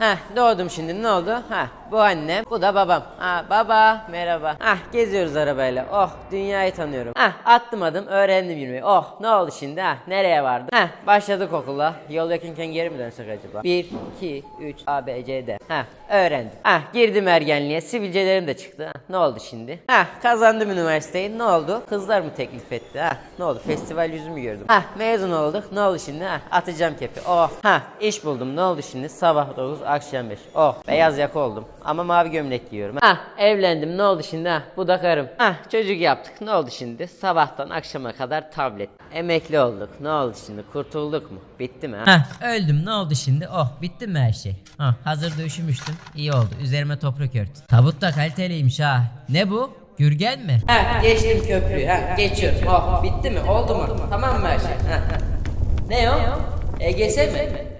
Heh doğdum şimdi ne oldu? Heh bu annem bu da babam. Ha baba merhaba. Heh geziyoruz arabayla. Oh dünyayı tanıyorum. Heh attım adım öğrendim yürümeyi. Oh ne oldu şimdi? Heh nereye vardık? Heh başladık okula. Yol yakınken geri mi dönsek acaba? 1, 2, 3, A, B, C, D. Heh öğrendim. Heh girdim ergenliğe. Sivilcelerim de çıktı. Heh, ne oldu şimdi? Heh kazandım üniversiteyi. Ne oldu? Kızlar mı teklif etti? Heh ne oldu? Festival yüzümü gördüm. Heh mezun olduk. Ne oldu şimdi? Heh atacağım kepi. Oh. Heh iş buldum. Ne oldu şimdi? Sabah 9, akşam 5. Oh beyaz yaka oldum. Ama mavi gömlek giyiyorum. Heh evlendim. Ne oldu şimdi? Heh bu da karım. Heh çocuk yaptık. Ne oldu şimdi? Sabahtan akşama kadar tablet. Emekli olduk. Ne oldu şimdi? Kurtulduk mu? Bitti mi? Heh öldüm. Ne oldu şimdi? Oh bitti mi her şey? Hah hazırda üşümüştüm. İyi oldu. Üzerime toprak örtü. Tabut da kaliteliymiş ha. Ne bu? Gürgen mi? Heh geçtim köprüyü. Heh geçiyorum. Oh bitti mi? Oldu mu? Tamam mı her şey? Heh. Ne o? EGS mi?